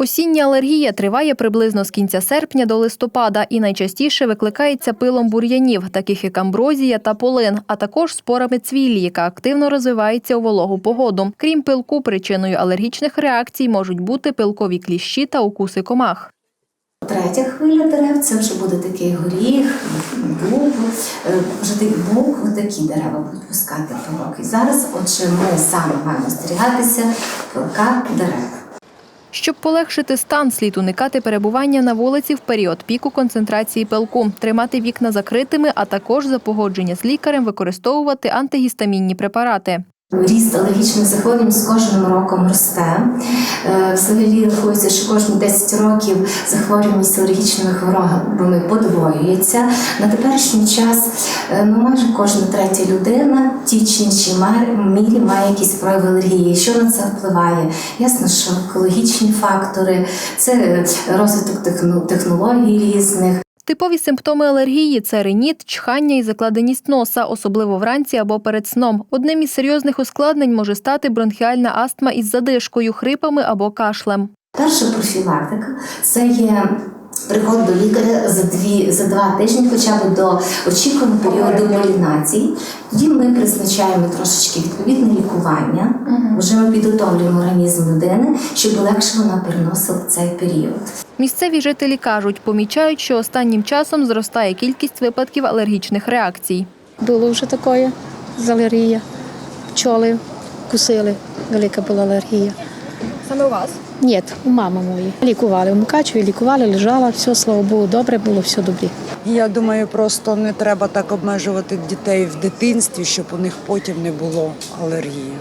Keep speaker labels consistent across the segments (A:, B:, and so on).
A: Осіння алергія триває приблизно з кінця серпня до листопада і найчастіше викликається пилом бур'янів, таких як амброзія та полин, а також спорами цвіллі, яка активно розвивається у вологу погоду. Крім пилку, причиною алергічних реакцій можуть бути пилкові кліщі та укуси комах.
B: Третя хвиля дерев це вже буде такий горіх, буб, е, вже такі бук, такі дерева будуть пускати пилок. І зараз, отже, ми саме маємо остерігатися пилка дерев.
A: Щоб полегшити стан, слід уникати перебування на вулиці в період піку концентрації пилку, тримати вікна закритими, а також за погодження з лікарем використовувати антигістамінні препарати.
B: Ріст алергічних захворювань з кожним роком росте. Е, Взагалі рахується, що кожні 10 років захворюваність алергічними хворобами подвоюється. На теперішній час е, ну, майже кожна третя людина в тій чи іншій мірі має якісь прояви алергії. Що на це впливає? Ясно, що екологічні фактори, це е, розвиток техно- технологій різних.
A: Типові симптоми алергії це риніт, чхання і закладеність носа, особливо вранці або перед сном. Одним із серйозних ускладнень може стати бронхіальна астма із задишкою, хрипами або кашлем.
B: Перша профілактика це є приход до лікаря за дві за два тижні, хоча б до очікуваного періоду полінації. Тоді ми призначаємо трошечки відповідне лікування. Вже ми підготовлюємо організм людини, щоб легше вона переносила цей період.
A: Місцеві жителі кажуть, помічають, що останнім часом зростає кількість випадків алергічних реакцій.
C: Було вже таке з алергія. Пчоли кусили, велика була алергія.
A: Саме у вас?
C: Ні, у мами моєї. Лікували, у Мукачеві лікували, лежала, все, слава Богу, добре було, все добре.
D: Я думаю, просто не треба так обмежувати дітей в дитинстві, щоб у них потім не було алергії.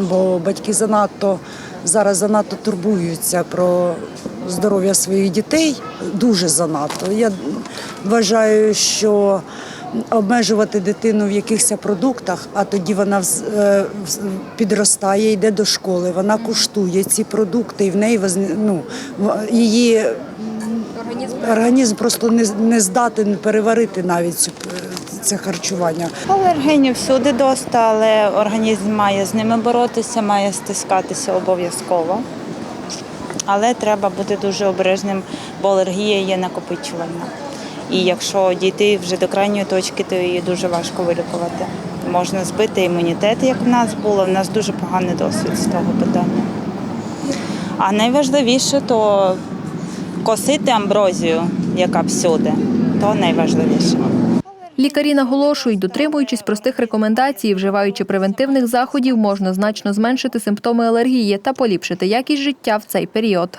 D: Бо батьки занадто зараз занадто турбуються про здоров'я своїх дітей, дуже занадто. Я вважаю, що обмежувати дитину в якихось продуктах, а тоді вона е, підростає, йде до школи, вона куштує ці продукти, і в неї ну, її організм просто не, не здатен переварити навіть цю- це харчування.
E: Алергенів всюди доста, але організм має з ними боротися, має стискатися обов'язково. Але треба бути дуже обережним, бо алергія є накопичувальна. І якщо дійти вже до крайньої точки, то її дуже важко вилікувати. Можна збити імунітет, як в нас було. В нас дуже поганий досвід з того питання. А найважливіше то косити амброзію, яка всюди, то найважливіше.
A: Лікарі наголошують, дотримуючись простих рекомендацій, вживаючи превентивних заходів, можна значно зменшити симптоми алергії та поліпшити якість життя в цей період.